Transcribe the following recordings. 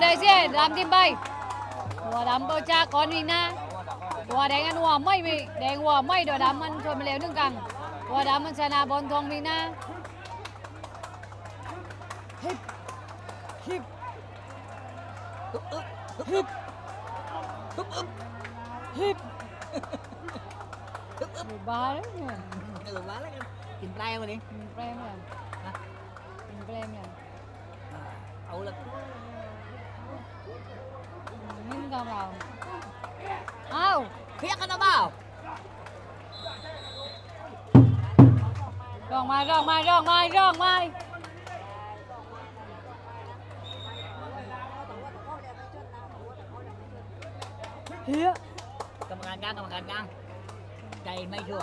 đời xe làm tim bay Ủa đám bơ cha con mình na Ủa đánh ăn hòa mây mi Đánh hòa mây đồ đám ăn rồi mà leo nương cẳng Ủa đám ăn sana bon thong mình na Hip Hip Hip Hip Ba đấy nhỉ เออมาแล้วกันกินปลาวันนี้ Mình prem nhỉ Mình prem nhỉ เอา Rong mai rong mai rong mai rong mai Hía กรรมการกลางกรรมการกลางใจไม่ชั่ว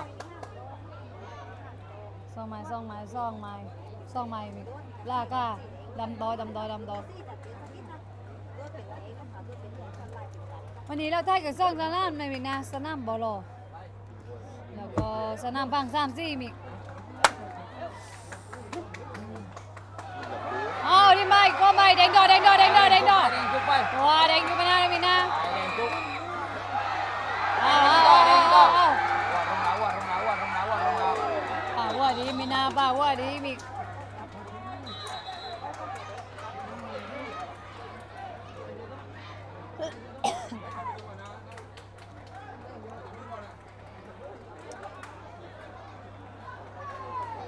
Xong mai xong mai xong mai Xong mai La ca Đâm đôi đâm đôi đâm đôi วันนี้เราถ่ายกับซ่องสนามในมิกนะสนามบอลโลแล้วก็สนามบางสามสี่มิก อ้าวดิไม่ก็ไม่เด้งดอเด้งดอเด้งดอเด้งดอแดงจุกไปว้าเด้งอยู่ไม่ได้มิกนะแดงจุกอ้าวอ้าวอ้าวอ้าวอ้าววัดรองเท้าวัดรองเท้าวัดรองเท้าวัดรองเท้าป่าว่าดีมิกนะป่าว่าดีมิก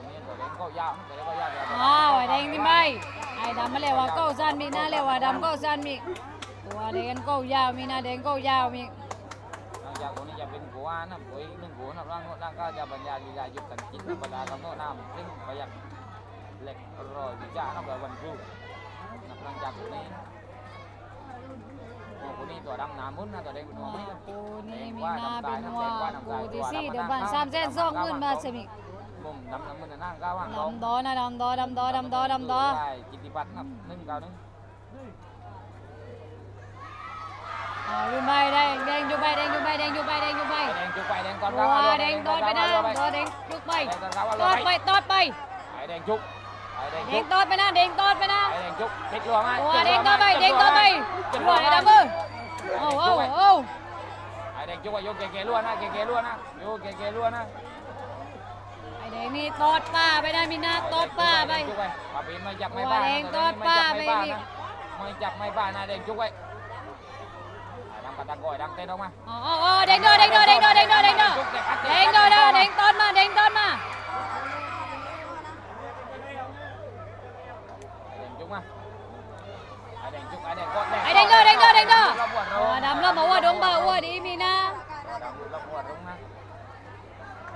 นี่ตัวแดงก็ยาวตัวแดงก็ยาวเดี๋ยวอ้าวไอ้เด้งดิไม่ไอ้ ดำมาเลยว่าเก้าสั้นมิกนะเลยว่าดำเก้าสั้นมิกตัวเด้งเก้ายาวมิกนะเด้งเก้ายาวมิกหลังจากคนนี้จะเป็นกัวนะปุ๋ยหนึ่งกัวนะร่างร่างก็จะบรรยายลีลาหยุดกันกินธรรดากับโน้น้ำซึ่งประหยัดเหล็กรอยวิจารณ์นับวันรุ่งนับหลังจากคนนี้คนนี้ตัวดำน้ำมุ้นนะตัวแดงตัวนี้ปูนี่มีหน้าเป็นว่าปูที่สี่เดี๋ยวบ้านสามเส้นสองเงินมาสมิมุม ดำน้ำมันนั่งก้าวว่างดำดอนะดำดอดำดอดำดอดำดอได้กิติพัฒน์นับหนึ่งก้าวหนึ่งอ่าอยู่ใบได้แดงอยู่ใบแดงอยู่ใบแดงอยู่ใบแดงอยู่ใบแดงจุกไปแดงก่อนตัวแดงตอดไปนะตัวแดงยุกไปตอดไปตอดไปไอ้แดงจุกไอ้แดงแดจุงกตอดไปนะแดงตอดไปนะไอ้แดงจุกเด็กรัวไหมตัวแดงตอดไปแดงตอดไปหัวไอ้ดำมือโอ้โอ้โอ้ไอ้แดงจุกว่าโยกเก๋ๆล้วนนะเก๋ๆล้วนนะโยกเก๋ๆล้วนนะไอ้ แดงนี่ตอดป้าไปนะมีนาตอดป้าไป จุกไปป้าปีไม่จับไม่บ้านไม่จับไม่บ้านนะแดงจุกไว้ดังกระดังก่อยดังเต้นออกมาอ๋ออ๋อแดงดอแดงดอแดงดอแดงดอแดงดอแดงดอนะแดงตอดมาแดงตอดมาแดงจุกมาไอ้แดงจุกไอ้แดงกดแดงไอ้แดงดอแดงดอแดงดอระบวดอ๋อดำแล้วบอกว่าดงบ่าวว่าดีมีนะดำระบวดลง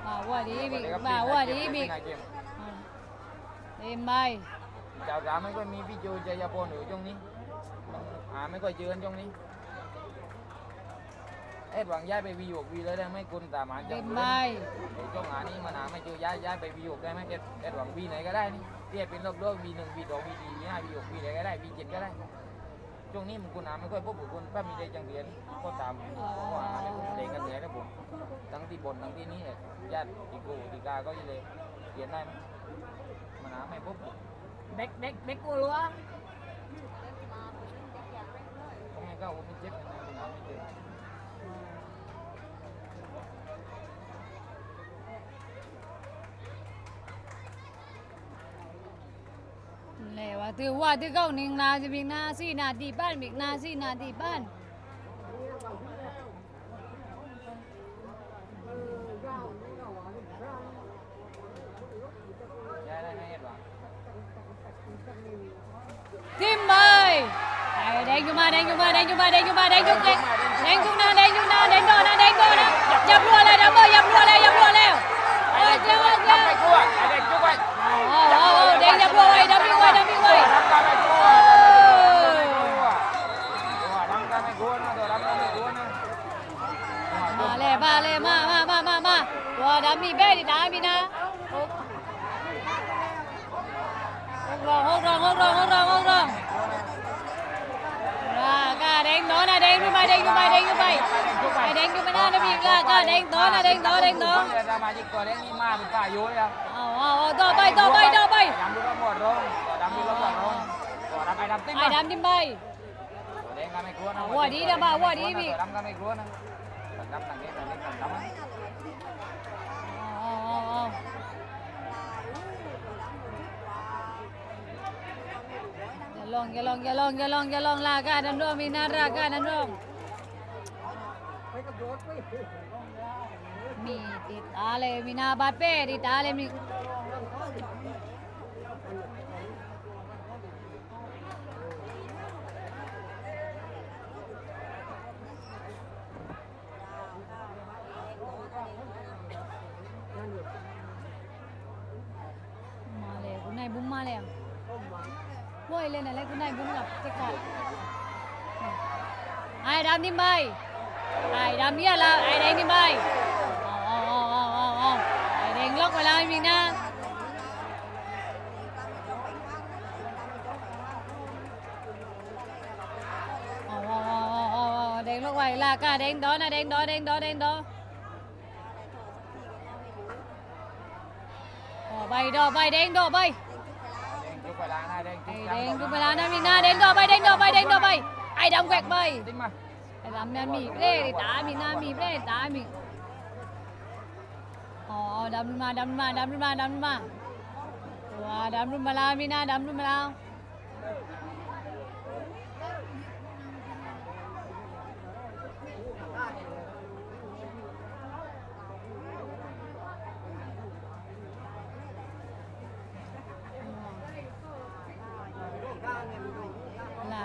นะบ่าว่าดีมีบ่าว่าดีมีเต็มใบเจ้าจ๋าไม่ค่อยมีพี่จเจยพลอยู่ช่วงนี้หาไม่ค่อยเจอกันช่วงนี้เอ็ดหวังย้ายไปวีหกวีเลยได้ไหมคุณตามหาจัเต็มเลใบยเดี๋ยวช่วงหานี้มันหาไม่เจอย้ายย้ายไปวีหกได้ไหมเอ็ดเอ็ดหวังวีไหนก็ได้นี่เทียบเป็นรอบรอบวีหนึ่งวีสองวีสี่วีห้าวีหกวีไหนก็ได้วีเจ็ดก็ได้ ช่วงนี้มันคุณหาไม่ค่อยพบบุคคลถ้ามีใจจังเรียนก็ตามเพราะว่าหาไม่เด็กกันเหนื่อยนะผมทั้งที่บนทั้งที่นี้เนี่ยญาติอีกูอีกาก็ยังเลยเรียนได้ไหมมันหาไม่พบเด็กเด็กเด็กกูรัวทำไมก็โอ้ไม่เจ็บนะคุณหาไม่เจอเลยว่าถือว่าที่เขาหนึ่งนาจะมีนาสี่นาทีบ้านมีนาสี่นาทีบ้านย้ายได้ไหมเอ็ดหวังทิมใบไอ้แดงอยู่มาแดงอยู่มาแดงอยู่มาแดงอยู่มาแดงอยู่แดงแดงอยู่นาแดงอยู่นาแดงโดนนะแดงโด လဲဝါသူဝါသူကောက်နေနာစီဘီနာစီနာတီပန်ဘီနာစီနာတီပန်တင်မိုင်အဲဒိုင်ကူမဒိုင်ကူမဒိုင်ကူမဒိုင်ကူမဒိုင်ကူကဒိုင်ကူနာဒိုင်ကူနာဒိုင်တော့နာဒိုင်တော့နာရပ်လို့လဲရပ်လို့ရပ်လို့ရပ်လို့လဲအဲကြောက်ကြောက် đánh đấm rồi đấm đi quay đấm đi quay mà lẹ ba lẹ ma ma ma ma ma wow đấm đi bé đi đá đi na hốt rồi hốt rồi hốt rồi hốt rồi cả đánh đó là đánh với mày đánh với mày đánh với mày mày đánh với mày na nó bị cả cả đánh đó là đánh đó đánh đó สมาที่กตัวเล็กนี่มาเป็นฝ่ายยุ้ยอาอาต่อไปต่อไปต่อไปดำดูก็หมดลงดำดูก็หมดลงดำไปดำเต็มไปดำติ้มไปตัวเล็ก็ไม่กลัวนะวัวดีนะบ้าวัวดีพี่ดำก็ไม่กลัวนะดำต่างเงี้ยต่างเงี้ยต่าลองอย่าลองอย่าลองอย่าลองอย่าลองลากาดันร่วมมีนารากกาดันร่วงไปกับโดดไป มีติดตาเลยมีนาบาดเป้ติดตาเลยมี มาเลยคุณนายบุ้มมาแล้วว่ายเล่นอะไรคุณนายบุ้มกับเจ๊กอนไอ้ดำนิ่มใบไอ้ดำเนี่ยละไอ้แดงนิ่มใบอ๋ออ๋อ เด้งล็อกไปเล้วอีกนะเด้งลูกไว้ลากาเด้งดอนะเด้งดอแดงดอแดงดอใบดอใบเด้งดอใบเด้แดงดูเวลานะมีน้าเด้งดอใบเด้งดอใบเด้งดอใบไอ้ดำแกวกใบไอ้ดำนั่นมีเปล่ตามีน้ามีเปล่ตามี Oo, dami ma, dami ma, dami ma, dami ma. Wow, dami malami na, dami malaw.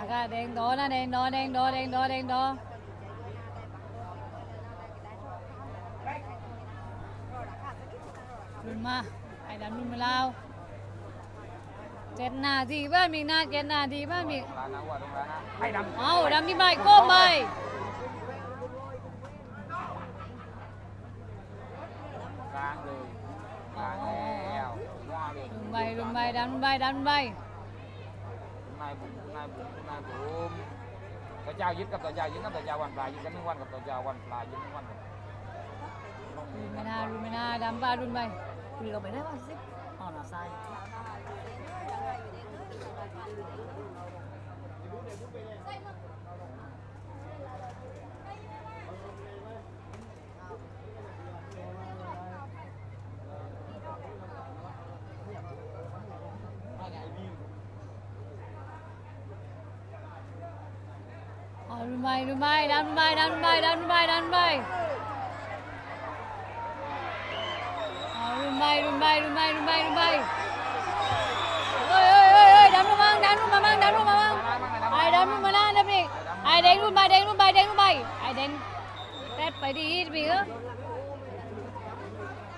là đen đó nó đen đó đen đó đen đó đen đó ทีบ้านมีนาเจ็ดนาทีบ้านมีลานะวัวตรงลานะไอ้ดำเอาดำมีใบก้มใบกลางเลยกลางแล้วว่าเลยรุ่นใบรุ่นใบดำรุ่นใบดำรุ่นใบนายบุญนายบุญนายบุญตัวเจ้ายึดกับตัวเจ้ายึดกับตัวเจ้าวันปลายยึดกันหนึ่งวันกับตัวเจ้าวันปลายยึดหนึ่งวันรุ่นไม่นารุ่นไม่นาดำบ้ารุ่นใบคุยเราไปได้ป่ะสิอ๋อหนาซ้ายเอารุ่นใบรุ่นใบดำรุ่นใบดำรุ่นใบดำรุ่นใบดำรุ่นใบเอารุ่ Ờ, Dubai, Dubai, down Dubai, down Dubai, down Dubai, down Dubai. Dubai, ờ, Dubai, Dubai, Dubai, Dubai. ดันรูปมาบ้างดันรูปมาบ้างไอ้ดันรูปมาหน้าเด็กนี่ไอ้เด็กรูปไปเด็กรูปไปเด็กรูปไปไอ้เด็กแรดไปดีบีเออ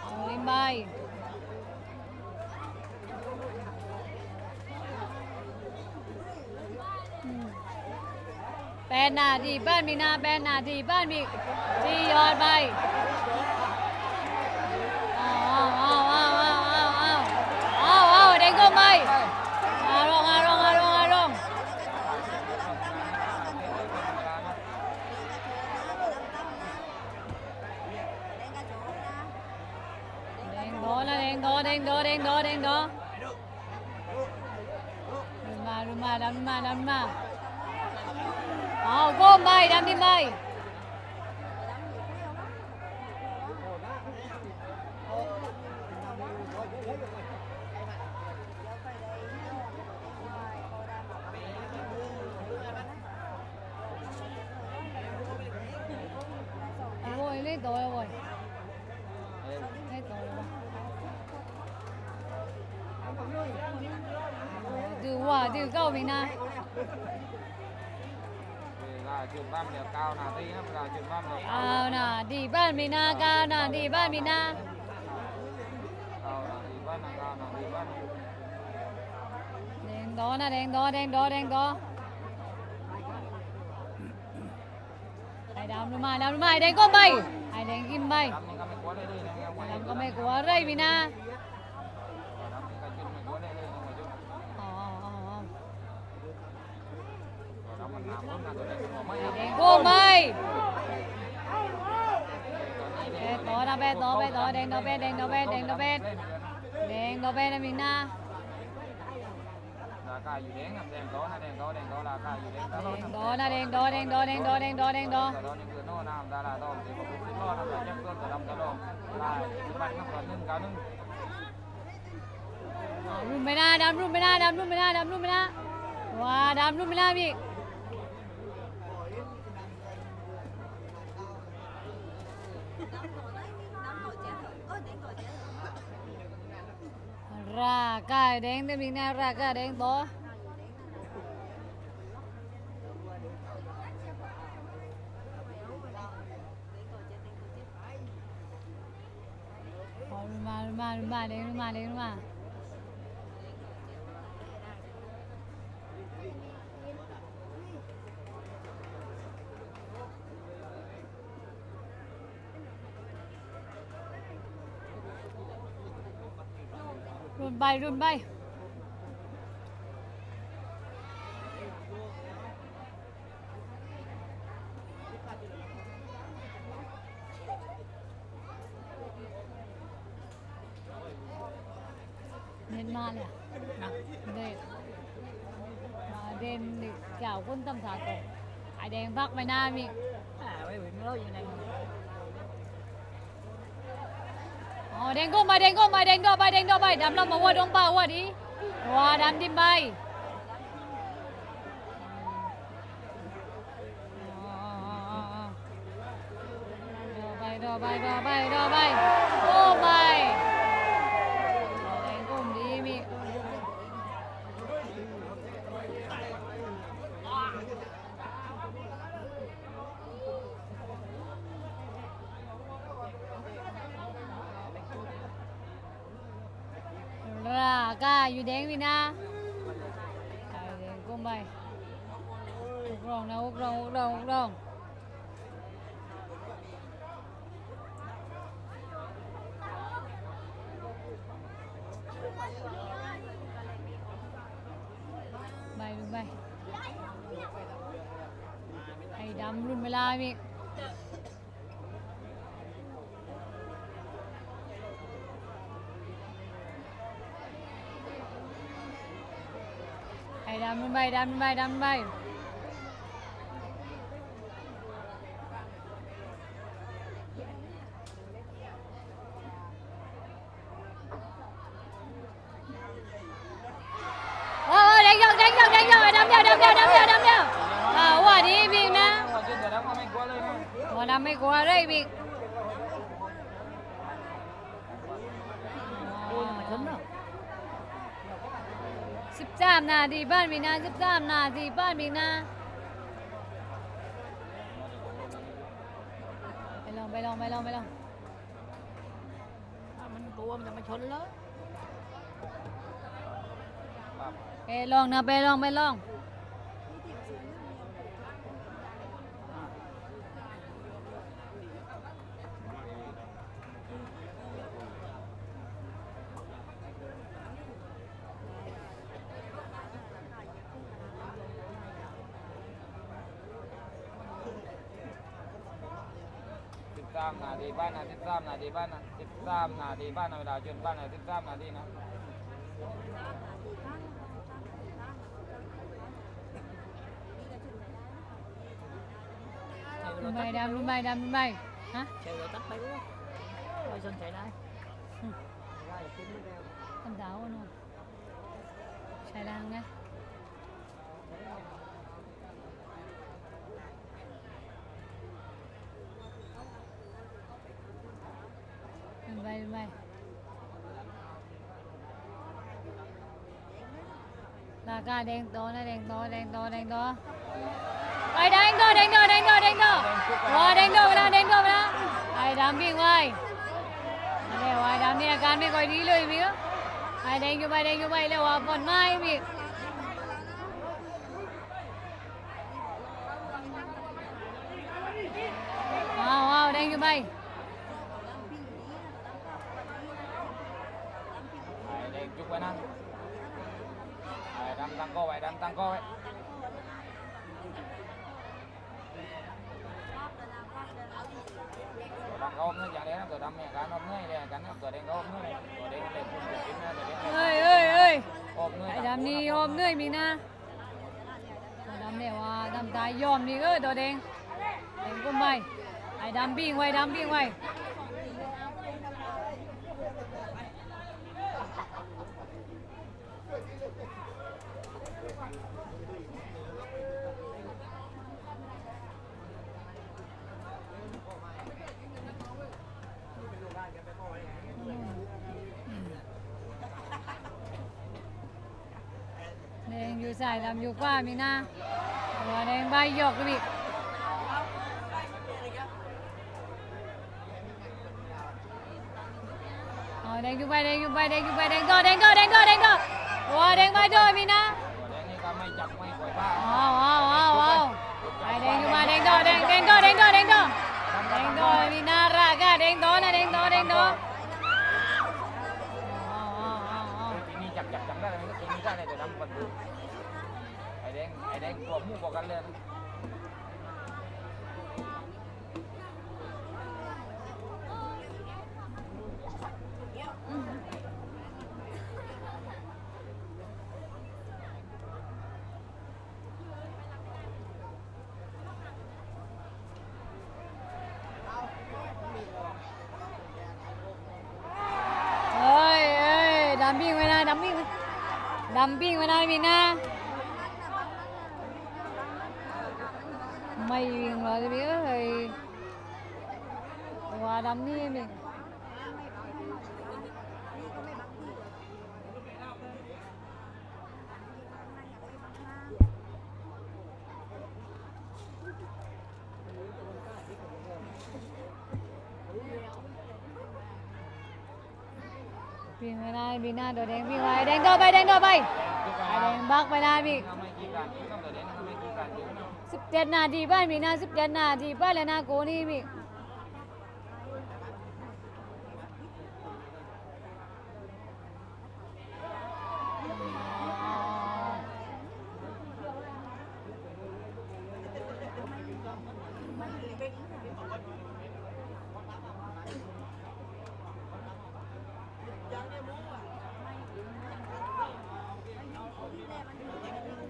โอ้ยบายแปดนาดีบ้านมีนาแปดนาดีบ้านมีที่ยอดไป đó đen đó. Ruma Ruma đam Ruma đam Ruma. Ờ, oh cô mày đam đi mày. Rồi lên rồi rồi. ถือเก้านี่นะ là trường ba mình cao là đi lắm là trường ba mình เอา cao น่ะดีบ้านมีนาก้าวน่ะดีบ้านมีนา cao là đi ban là cao là đi ban แดงดอนะแดงดอแดงดอแดงดอไอ้ดำลงมาดำลงมาไอ้แดงก็ไม่ไอ้แดงกินไม่ làm những cái mình quá đây đi làm ดำก็ไม่กลัวไรมีนา đó đó bên đó bên đó đen đó bên đen đó bên đen đó bên đen đó bên là miền nam đó là đen đó đen đó đen đó đen đó đen đó rùm bên na đam rùm bên na đam rùm bên na đam rùm bên na wow đam rùm bên na miệng ดนับก่อนหนึ่งเก้าหนึ่งรุ่นไม่น่าดำรุ่นไม่น่าดำรุ่นไม่น่าดำรุ่นไม่น่าว้าดนไม่น่าพี่ราคาแดงเต็มอีกาแดงต่อเรุ่นมารุ่นมารุ่นมาแดงรุ่นมาแดงรุ่นมารุ่นใบรุ่นใบเด่นมาเลยอะนะเด่นมาเรื่อแดงมาเราอย่างไรอ๋อแดงมา Run bay, run bay. Nên ma nè. À? Đây. Mà đêm kéo quân tâm thả tổ. Ai đèn vác mày na mi. À, mày bị nó gì này. วัวดำดิมใบดอไปดอไปดอไปดอไปโอ้ไป Raman ভাই রামন ভাই রামন ভাই สามนาทีบ้านมีนาสิบสามนาทีบ้านมีนาไปลองไปลองไปลองไปลองมันกลัวมันจะมาชนแล้วไปลองนะไปลองไปลอง บสามนาทีบ้านนะสิบสามนาทีบ้านนะเวลาจนบ้านนะสิบสามนาทีนะ ใช้เว รุ ลาน ใบ ตัด ดำรุนใบดำรุนใบฮะ ใช้เวลาตัดไปด้วยไม่สนใจไ Là ca đen to này đen to đen to đen to. Đây đen to đen to đen to đen to. wow đen to ra đen to ra. Ai đám bị ngoài. Đây hoài đám đi là can bị coi đi lời bị. Ai đen cho ai đen cho bay là hòa bọn mai bị. ดำก็อมเนื้ออย่างเดียวนะตัวดำเนี่ยการอมเนื้อเลยกันนะตัวแดงก็อมเนื้อเลยตัวแดงเล็กตัวเล็กนะตัวแดงเล็กเฮ้ยเฮ้ยเฮ้ยยออกเงินไอ้ดำนี่ยอมเหนื่อยมีนะตัวดำเนี่ยว่าดำตายยอมนี่เออตัวแดงแดงก็ไม่ไอ้ดำปิ้งไว้ดำปิ้งไว้ อยู่ใส่ดำอยู่ขวามีนะตัวแดงใบหยอกเลยพี่เอาแดงอยู่ไปแดงอยู่ไปแดงอยู่ไปแดงก็แดงก็แดงก็แดงก็ตัวแดงใบด้วยมีนะ ตัวแดงนี่ก็ไม่จับไม่ปล่อยผ้า ว้าวว้าวว้าวว้าวไอ้แดงอยู่มาแดงต่อแดงแดงต่อแดงต่อแดงต่อแดงต่อมีน่ารักอะแดงต่ ไอ้แดงไอ้แดงตัวมู่บอกกันเลยนะเฮ้ยเฮ้ยดำปิ้งไว้นะดำปิ้งไว้ดำปิ้งไว้นะมีนะไม่วิ่งเลยพี่เอ้ยว่าไม่ได้พี่หน้า Mày rồi thì biết thì hòa đấm đi mình Vì người này, vì này, đồ đen, vì ngoài đen đâu bay, đen đâu bay. Đen bắc bay này bị เจ็ดนาทีบ้านพี่นะสิบเจ็ดนาทีบ้านเลยนะโกนี่พี่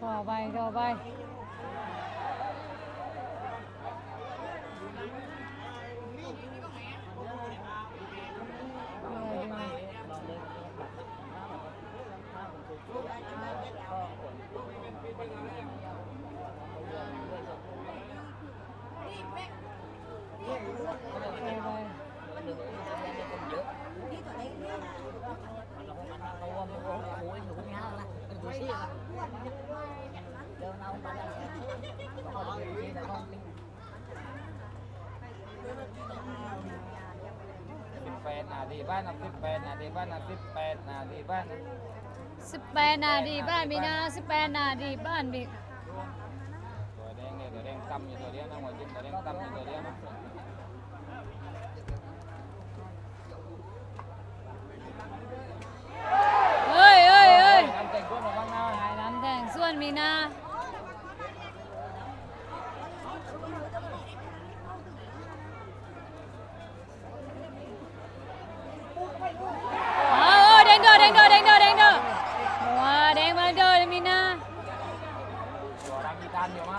ต่อไปต่อไป สิบแปดนาที บ้านนะสิบแปดนาทีบ้านนะสิบแปดนาทีบ้านนะสิบแปดนาทีบ้านพี่นะสิบแปดนาทีบ้านพี่ตัวแดงเนี่ยตัวแดงตั้มอยู่ตัวเดียวนะหัวจิ้มตัวแดงตั้มอยู่ตัวเดียวนะเฮ้ยเฮ้ยเฮ้ยทำแต่งก้นมาบ้างนะไอ้น้ำแดงส่วนมีนาเอาเอาแดงต่อแดงต่อแดงต่อแดงต่อว้าแดงมาต่อมีนา ตัวรังกีตานอยู่ไหม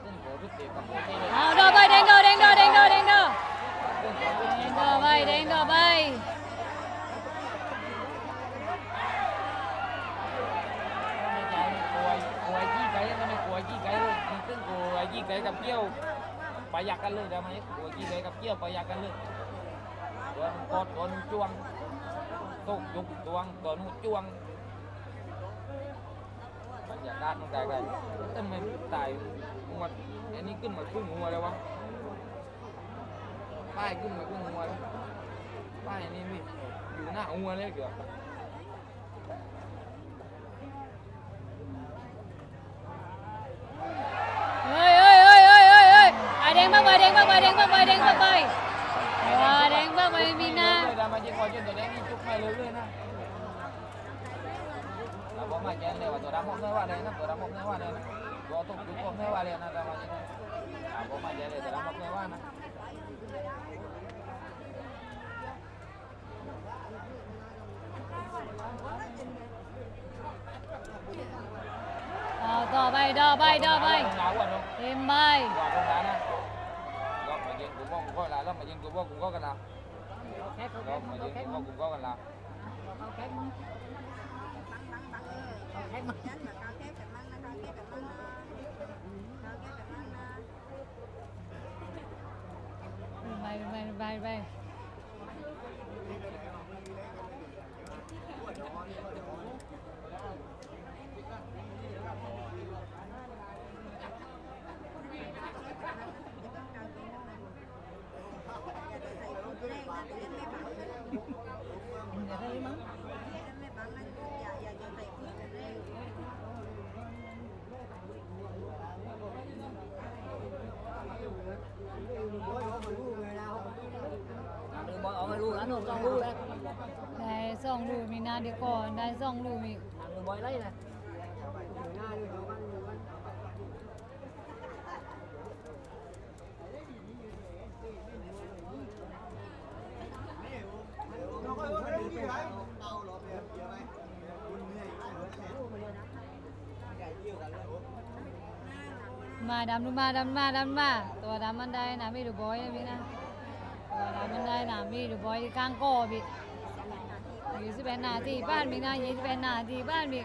ขึ้นโผล่ทุกเด็กกับโผล่ที่เลย เอาต่อไปแดงต่อแดงต่อแดงต่อแดงต่อ ขึ้นโผล่ทุก แด เด็ ง ก ต่อไปแดงต่อไป ไม่ใช่กลัวกลัวยี่ไก่ไม่ได้กลัวยี่ไก่เลยมันขึ้นกลัวยี่ไกับเกี้ยวไปยักกันเลยได้ไหมกลัวยี่ไก่กับเกี้ยวไปยักกันเลยตัวนึงกดตัวนึงจ้วงตุกยุกตวงตัวนึงจ้วงบรรยากาศมันไกลกันทำไมตายหัวอันนี้ขึ้นมาครึ่งหัวเลยวะป้ายขึ้นมาครึ่งหัวแล้วป้ายอันนี้พี่อยู่หน้าหัวเลยเกือบ ไม่เรื่อยนะเราบอกมาแกนเลยว่าตัวดำหมเนื้อว่าเลยนะตัวดำหมเนื้อว่าเลยนะตัวตุ้มตุ้มผมเนื้อว่าเลยนะเราบอกมาแกนเลยตัวดำหมเนื้อว่านะต่อไปต่อไปต่อไปเต็มใบ Rồi con đá nè. Rồi mà dân của con, con là lắm mà dân của con cũng có cái nào. khác không khác không khác cũng có cần làm không khác không khác Bye, bye, bye, bye. ได้สองลูกมีนาเดี๋ยวก่อนได้สองลูกมี Đừng bỏ lấy này. มาดำดูมาดำมาดำมาตัวดำมันได้นะไม่ดูบอยนะพี่นะตัวดำมันได้นะไม่ดูบอยที่ข้างก้อพี่ยี่สิบแปดนาทีบ้านมีนะยี่สิบแปดนาทีบ้านมี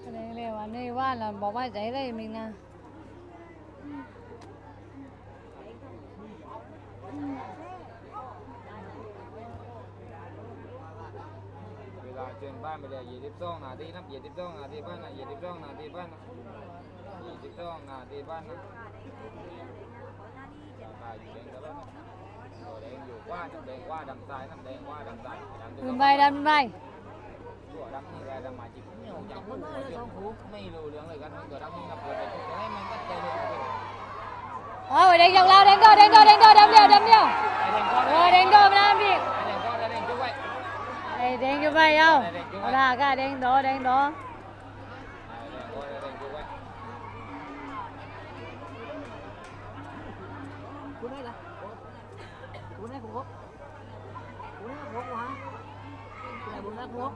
แสดงเลยว่านี่ว่าเราบอกว่าใจได้มิงนะ านไปเลยยี่สิบสองนาทีนับยี่สิบสองนาทีบ้านนะยี่สิบสองนาทีบ้านนะยี่สิบสองนาทีบ้านนะตายอยู่แดงตลอดนะตัวแดงอยู่ว่าน้ำแดงว่าดำทรายน้ำแดงว่าดำทรายดำ ดุนใบดำใบ ตัวดำนี่แหละดำมาจิบเนี่ยอย่างคนไม่รู้เรื่องเลยกันตัวดำนี่นับเปิดไปทุกแต่ให้มันก็ใจเลย เอาเด็กจากเราเด็กก็เด็กก็เด็กก็ดำเดียวดำเดียว ไอ้แดงก็ เออเด็กก็มาพี่ ไอ้แดงก็ Ê, đen cho bay không? Là cái à, đen đó, đen đó. Cuốn này là cuốn này cũng hốt. Cuốn này hốt quá. Cuốn này cuốn này hốt.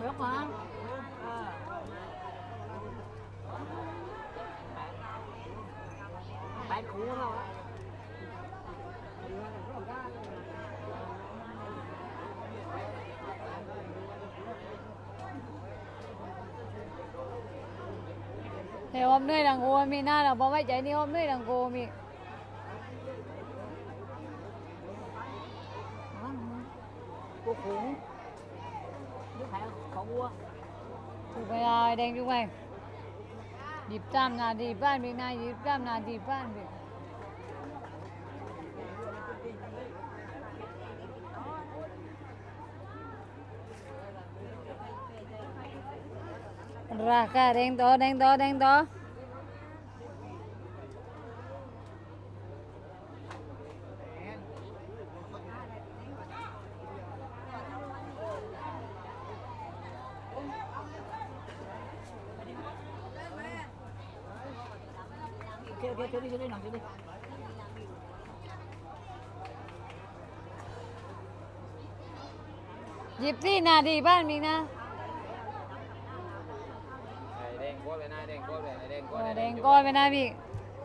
Béo quá. Bạn cũ đâu đó. แต่อมเหนื่อยดังโกมีหน้าเราบอกว่าใจนี่อมเหนื่อยดังโกมี Hả? Cô khủng. Nước hả? Khổ quá. ถูกไปเอาไอ้เด็กอยู่ใบหยิบตามนาทีบ้านมีนาหยิบตามนาทีบ้านมีร Raka, đen to, đen to, đen to. Okay, okay, chỗ đi, chỗ đi, nào, chỗ đi. Dịp đi nè, đi ban mình nè. แดงก็เออไอ้เด้งกอยไปนะพี่อ๋อข้าไปแล้วมีไอ้เด้งขาไปเด้งงัดไปไอ้เด้งโดดเด้งโดดเด้งโดดเด้งโดดมามีมีหน้าเด้งได้มาเดียวเอ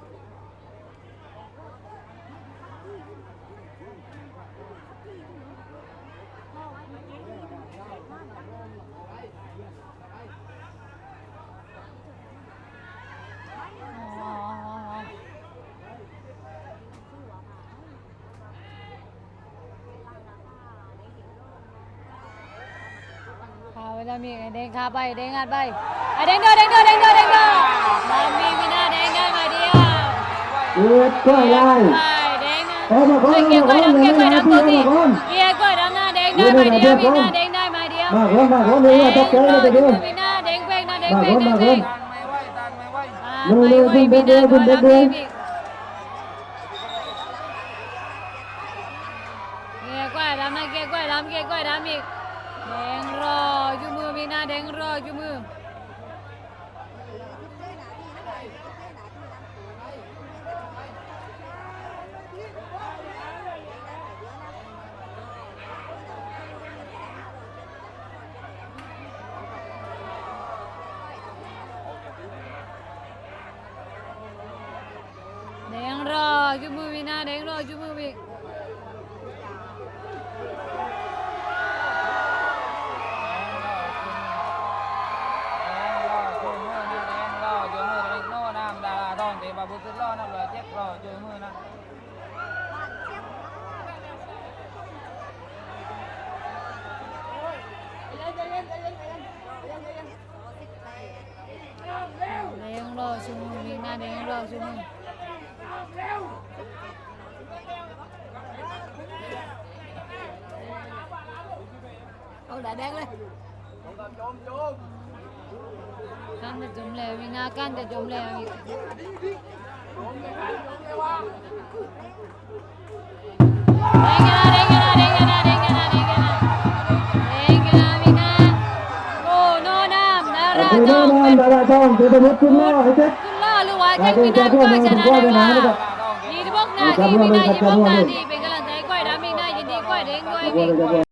ียดก็ได้เด้งเอามาก่อนเกี่ยวกับเอาดำมาเกี่ยวก่กัอบนดำตัวที่เด้งได้มาเดียวมีหน้าเด้งได้มานใจเลยทีเดียวมีหน้าเด้งเป้ งหน้าเด้งเป้งเด้งเป้งตานไม่ไหวตานไม่ไหวอ่าไม่ไหวมีหน้าตัวดำนี่พี่เกี่ยวกับด แดงรอจุมือวีนาแดงรอจุมือเอาแดงแดงเลยกันแต่จมแล้ววีนากันแต่จมแล้ว ดงกันนะแดงกันนะแดงกันนะแดงกันนะแดงกันนะแดงกันนะวีนาโอ้โนนามนารา Aku ทอง dah เป็น dah dah dah kita betul lah itu. คุณล่าหรือว่าแจ็คพินาก้อยชนะได้ว่าดีที่พวกหน้าดีม่ได้ยินพวกหน้าดีเป็นกำลังใจก้อยดามีหน้ายินดีก้อยเด้งด้วย